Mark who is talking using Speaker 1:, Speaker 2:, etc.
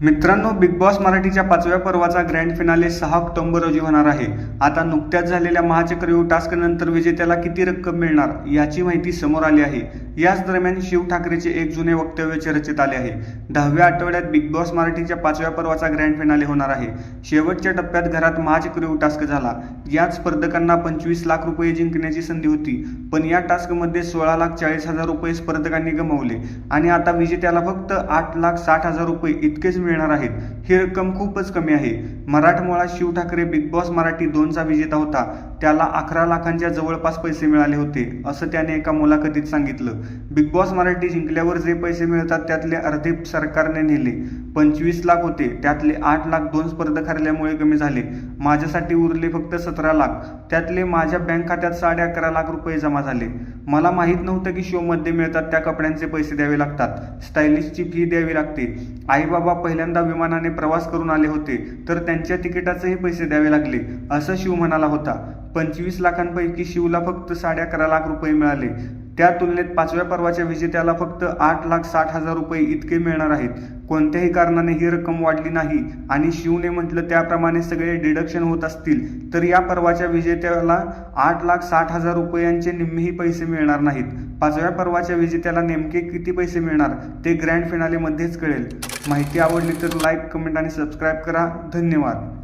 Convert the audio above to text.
Speaker 1: मित्रांनो big boss मराठीच्या पाचव्या पर्वाचा ग्रँड फिनाले सहा ऑक्टोबर रोजी होणार आहे. आता नुकत्याच झालेल्या महाचक्रव्यू टास्कनंतर विजेत्याला किती रक्कम मिळणार याची माहिती समोर आली आहे. याच दरम्यान शिव ठाकरेचे एक जुने वक्तव्य चर्चेत आले आहे. दहाव्या आठवड्यात बिग बॉस मराठीच्या पाचव्या पर्वाचा ग्रँड फिनाले होणार आहे. शेवटच्या टप्प्यात घरात महाचक्रव्यू टास्क झाला. यात स्पर्धकांना पंचवीस लाख रुपये जिंकण्याची संधी होती. पण या टास्कमध्ये सोळा लाख चाळीस हजार रुपये स्पर्धकांनी गमावले. आणि आता विजेत्याला फक्त आठ लाख साठ हजार रुपये इतकेच मिळणार आहेत. ही रक्कम खूपच कमी आहे. मराठमोळा शिव ठाकरे बिग बॉस मराठी दोनचा विजेता होता. त्याला अकरा लाखांच्या जवळपास पैसे मिळाले होते असं त्याने एका मुलाखतीत सांगितलं. बिग बॉस मराठी जिंकल्यावर जे पैसे मिळतात त्यातले अर्धे सरकारने नेले. पंचवीस लाख होते त्यातले आठ लाख दोन स्पर्धक हरल्यामुळे कमी झाले. माझ्यासाठी उरले फक्त सतरा लाख. त्यातले माझ्या बँक खात्यात साडे अकरा लाख रुपये जमा झाले. मला माहीत नव्हतं की शोमध्ये मिळतात त्या कपड्यांचे पैसे द्यावे लागतात. स्टायलिशची फी द्यावी लागते. आई बाबा पहिल्यांदा विमानाने प्रवास करून आले होते तर त्यांच्या तिकिटाचेही पैसे द्यावे लागले असं शिव म्हणाला होता. पंचवीस लाखांपैकी शिवला फक्त साडे अकरा लाख रुपये मिळाले. त्या तुलनेत पाचव्या पर्वाच्या विजेत्याला फक्त आठ लाख साठ हजार रुपये इतके मिळणार आहेत. कोणत्याही कारणाने ही रक्कम वाढली नाही. आणि शिवने म्हटलं त्याप्रमाणे सगळे डिडक्शन होत असतील तर या पर्वाच्या विजेत्याला आठ लाख साठ हजार रुपयांचे निम्मेही पैसे मिळणार नाहीत. पाचव्या पर्वाच्या विजेत्याला नेमके किती पैसे मिळणार ते ग्रँड फिनालेमध्येच कळेल. माहिती आवडली तर लाईक कमेंट आणि सबस्क्राईब करा. धन्यवाद.